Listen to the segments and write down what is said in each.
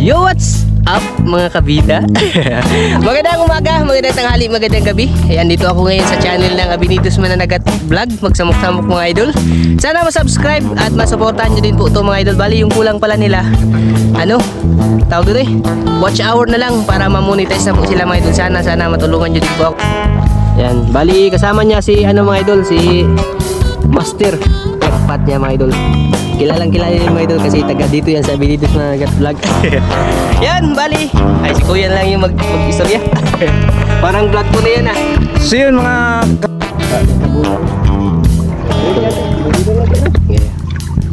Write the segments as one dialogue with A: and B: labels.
A: Yo, what's up mga kabida? magandang umaga, magandang tanghali, magandang gabi. Ayan, dito ako ngayon sa channel ng Abinitos Mananagat Vlog. Magsamok-samok mga idol. Sana masubscribe at masuportahan nyo din po ito mga idol. Bali, yung kulang pala nila. Ano? Tawag doon eh. Watch hour na lang para mamonetize na po sila mga idol. Sana, sana matulungan nyo din po ako. Ayan, bali kasama niya si ano mga idol, si Master. Pat niya mga idol. Kilalang kilala nyo mga idol kasi taga dito yan sabi dito sa Gat Vlog. yan, bali. Ay, si Kuya lang yung mag mag-istorya. Parang vlog ko na yan ah.
B: So yun mga...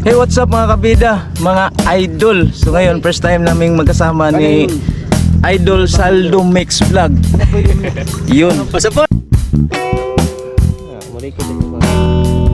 B: Hey, what's up mga kabida? Mga idol. So ngayon, first time naming magkasama ni Idol Saldo Mix Vlog. Yun.
A: Pasaport! Ah, muli ko din mga...